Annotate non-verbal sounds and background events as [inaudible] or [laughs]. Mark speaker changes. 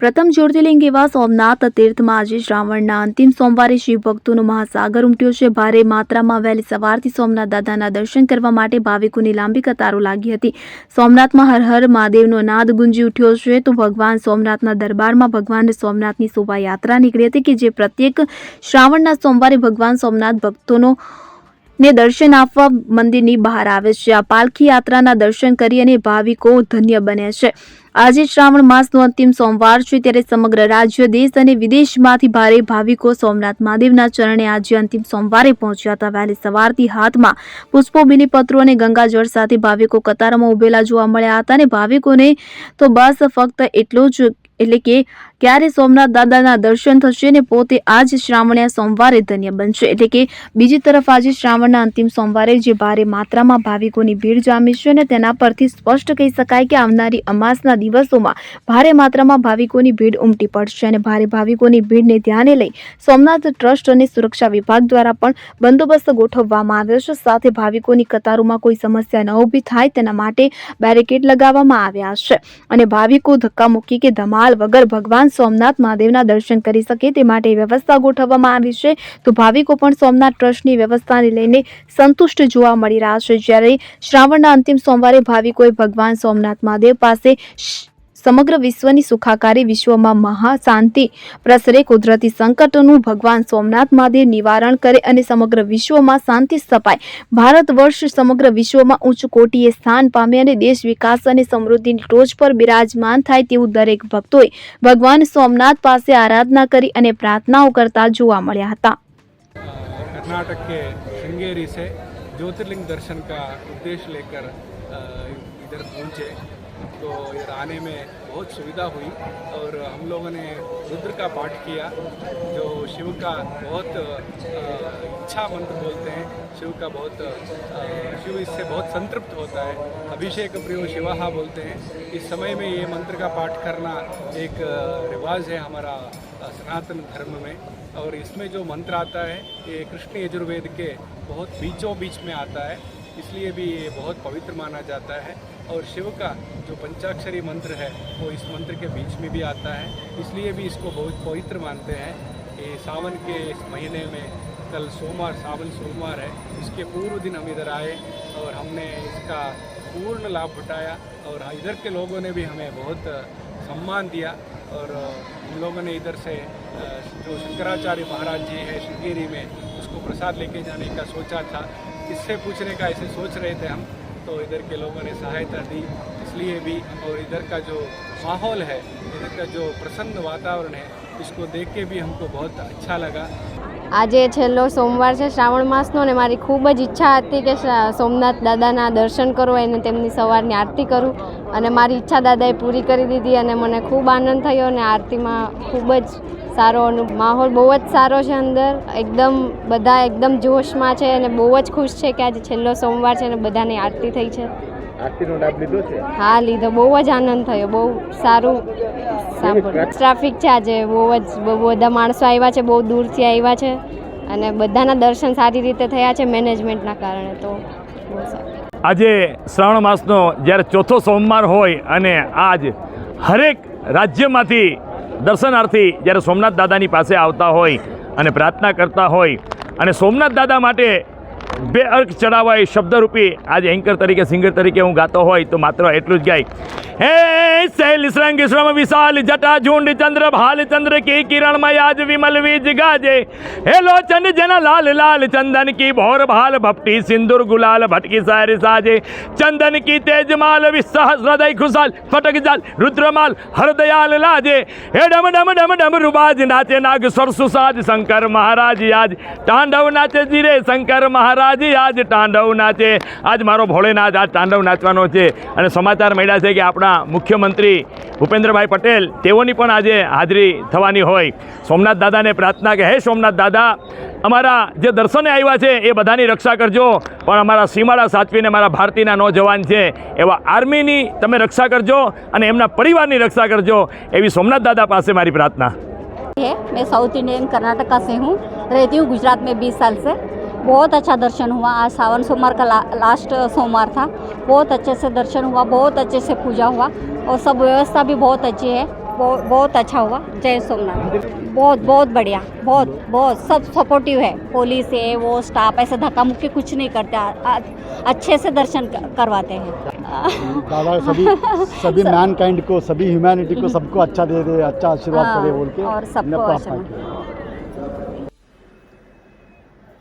Speaker 1: પ્રથમ જ્યોતિર્લિંગ એવા સોમનાથ તીર્થમાં આજે શ્રાવણના અંતિમ સોમવારે શિવ ભક્તોનો મહાસાગર ઉમટ્યો છે. ભારે માત્રામાં વહેલી સવારથી સોમનાથ દાદાના દર્શન કરવા માટે ભાવિકોની લાંબી કતારો લાગી હતી. સોમનાથમાં હર હર મહાદેવનો નાદ ગુંજી ઉઠ્યો છે તો ભગવાન સોમનાથના દરબારમાં ભગવાન સોમનાથની શોભાયાત્રા નીકળી હતી કે જે પ્રત્યેક શ્રાવણના સોમવારે ભગવાન સોમનાથ ભક્તોનો ને દર્શન આપવા મંદિરની બહાર આવે છે. આ પાલખી યાત્રાના દર્શન કરી અને ભાવિકો ધન્ય બને છે. આજે શ્રાવણ માસનો અંતિમ સોમવાર છે ત્યારે સમગ્ર રાજ્ય, દેશ અને વિદેશમાંથી ભારે ભાવિકો સોમનાથ મહાદેવના ચરણે આજે અંતિમ સોમવારે પહોંચ્યા હતા. વહેલી સવારથી હાથમાં પુષ્પો, બિલીપત્રો અને ગંગાજળ સાથે ભાવિકો કતારમાં ઉભેલા જોવા મળ્યા હતા અને ભાવિકોને તો બસ ફક્ત એટલું જ, એટલે કે ક્યારે સોમનાથ દાદાના દર્શન થશે ને પોતે આજ શ્રાવણીયા સોમવારે ધન્ય બનશે. એટલે કે બીજી તરફ આજે શ્રાવણના અંતિમ સોમવારે જે ભારે માત્રામાં ભાવિકોની ભીડ જામી છે અને તેના પરથી સ્પષ્ટ કહી શકાય કે આવનારી અમાસના દિવસોમાં ભારે માત્રામાં ભાવિકોની ભીડ ઉમટી પડશે અને ભારે ભાવિકોની ભીડને ધ્યાને લઈ સોમનાથ ટ્રસ્ટ અને સુરક્ષા વિભાગ દ્વારા પણ બંદોબસ્ત ગોઠવવામાં આવ્યો છે. સાથે ભાવિકોની કતારોમાં કોઈ સમસ્યા ન ઊભી થાય તેના માટે બેરિકેડ લગાવવામાં આવ્યા છે અને ભાવિકો ધક્કામુક્કી કે ધમાલ વગર ભગવાન સોમનાથ મહાદેવના દર્શન કરી શકે તે માટે વ્યવસ્થા ગોઠવવામાં આવી છે. તો ભાવિકો પણ સોમનાથ ટ્રસ્ટની વ્યવસ્થાને લઈને સંતુષ્ટ જોવા મળી રહ્યા છે. જ્યારે શ્રાવણના અંતિમ સોમવારે ભાવિકોએ ભગવાન સોમનાથ મહાદેવ પાસે સમગ્ર વિશ્વની સુખાકારી વિશ્વમાં મહા શાંતિ પ્રસરે કુદરતી સંકટોનું ભગવાન સોમનાથ મહાદેવ નિવારણ કરે અને સમગ્ર વિશ્વમાં શાંતિ સ્થપાય ભારત વર્ષ સમગ્ર વિશ્વમાં ઉચ્ચ કોટીએ સ્થાન પામે અને દેશ વિકાસ અને સમૃદ્ધિની ટોચ પર બિરાજમાન થાય તેવું દરેક ભક્તોએ ભગવાન સોમનાથ પાસે આરાધના કરી અને પ્રાર્થનાઓ કરતા જોવા મળ્યા હતા
Speaker 2: कर्नाटक के श्रृंगेरी से ज्योतिर्लिंग दर्शन का उद्देश्य लेकर अ, इधर पहुंचे तो इधर आने में बहुत सुविधा हुई और हम लोगों ने रुद्र का पाठ किया, जो शिव का बहुत इच्छा मंत्र बोलते हैं। शिव का बहुत शिव इससे बहुत संतृप्त होता है। अभिषेक प्रियो शिवाहा बोलते हैं इस समय में ये मंत्र का पाठ करना एक रिवाज है हमारा सनातन धर्म में। और इसमें जो मंत्र आता है, ये कृष्ण यजुर्वेद के बहुत बीचों बीच में आता है। इसलिए भी ये बहुत पवित्र माना जाता है और शिव का जो पंचाक्षरी मंत्र है, वो इस मंत्र के बीच में भी आता है। इसलिए भी इसको बहुत पवित्र मानते हैं। ये सावन के इस महीने में, कल सोमवार, सावन सोमवार है, इसके पूर्व दिन हम इधर आए और हमने इसका पूर्ण लाभ उठाया और इधर के लोगों ने भी हमें बहुत सम्मान दिया और हम लोगों ने इधर से जो शंकराचार्य महाराज जी है, श्रृंगेरी में उसको प्रसाद लेके जाने का सोचा था। इससे पूछने का ऐसे सोच रहे थे हम तो इधर के लोगों ने सहायता दी इसलिए भी और इधर का जो माहौल है इधर का जो प्रसन्न वातावरण है इसको देख के भी हमको बहुत अच्छा लगा
Speaker 3: આજે છેલ્લો સોમવાર છે શ્રાવણ માસનો ને મારી ખૂબ જ ઈચ્છા હતી કે શ્રા- સોમનાથ દાદાના દર્શન કરું અને તેમની સવારની આરતી કરું અને મારી ઈચ્છા દાદાએ પૂરી કરી દીધી અને મને ખૂબ આનંદ થયો અને આરતીમાં ખૂબ જ સારો માહોલ બહુ જ સારો છે અંદર. એકદમ બધા એકદમ જોશમાં છે અને બહુ જ ખુશ છે કે આજે છેલ્લો સોમવાર છે અને બધાની આરતી થઈ છે.
Speaker 4: આરતીનો લાભ લીધો છે?
Speaker 3: હા લીધો. બહુ જ આનંદ થયો. બહુ સારું ટ્રાફિક છે આજે. બહુ જ બહુ બધા માણસો આવ્યા છે બહુ દૂરથી આવ્યા છે અને બધાના દર્શન સારી રીતે થયા છે મેનેજમેન્ટના કારણે તો બહુ સારું.
Speaker 5: આજે શ્રાવણ માસનો જ્યારે ચોથો સોમવાર હોય અને આજ હરેક રાજ્યમાંથી દર્શનાર્થી જ્યારે સોમનાથ દાદાની પાસે આવતા હોય અને પ્રાર્થના કરતા હોય અને સોમનાથ દાદા માટે બે અર્ક ચડાવવા એ શબ્દરૂપી આજે એન્કર તરીકે સિંગર તરીકે હું ગાતો હોય તો માત્ર એટલું જ ગાય. હે, શૈલ શ્રંગ શ્રમ વિશાલ, જટા ઝુંડ ચંદ્ર, ભાલ ચંદ્ર, કી કિરણમય આજ વિમલ વીજ ગાજે. હે લોચન જન, લાલ લાલ ચંદન કી ભોર ભાલ, ભપટી સિંદુર ગુલાલ, ભટકી સારી સાજે. ચંદન કી તેજમાલ વિસહસ હૃદય ખુશાલ, ફટક જાલ, રુદ્રમાલ, હરદયાલ લાજે. હે, ડમ ડમ ડમ ડમ, રૂબાજ નાચે નાગ, સરસુ સાજ, શંકર મહારાજ આજ તાંડવ નાચે જીરે, શંકર મહારાજ આજ તાંડવ નાચે. આજ મારો ભોળેનાથ, આજ તાંડવ નાચવાનો છે. અને સમાચાર મળ્યા છે કે આપણા મુખ્યમંત્રી ભૂપેન્દ્રભાઈ પટેલ તેઓની પણ આજે હાજરી થવાની હોય સોમનાથ દાદાને પ્રાર્થના કે હે સોમનાથ દાદા અમારા જે દર્શને આવ્યા છે એ બધાની રક્ષા કરજો પણ અમારા સીમાડા સાચવીને મારા ભારતીના નોજવાન છે એવા આર્મીની તમે રક્ષા કરજો અને એમના પરિવારની રક્ષા કરજો એવી સોમનાથ દાદા પાસે મારી પ્રાર્થના
Speaker 6: है मैं साउथ इंडियन कर्नाटका से हूँ रहती हूँ गुजरात में 20 साल से बहुत अच्छा दर्शन हुआ। आज सावन सोमवार का ला, लास्ट सोमवार था। बहुत अच्छे से दर्शन हुआ बहुत अच्छे से पूजा हुआ और सब व्यवस्था भी बहुत अच्छी है। बहुत बहुत अच्छा हुआ। जय सोमनाथ। बहुत बहुत बढ़िया। बहुत बहुत सब सपोर्टिव है। पुलिस है वो स्टाफ ऐसे धक्का मुक्की कुछ नहीं करते। आ, आ, अच्छे से दर्शन करवाते हैं।
Speaker 7: दादा सभी सभी [laughs] मैन काइंड को सभी ह्यूमैनिटी को [laughs] सबको अच्छा दे दे अच्छा आशीर्वाद
Speaker 6: हाँ,
Speaker 7: करे बोल के
Speaker 6: और सबको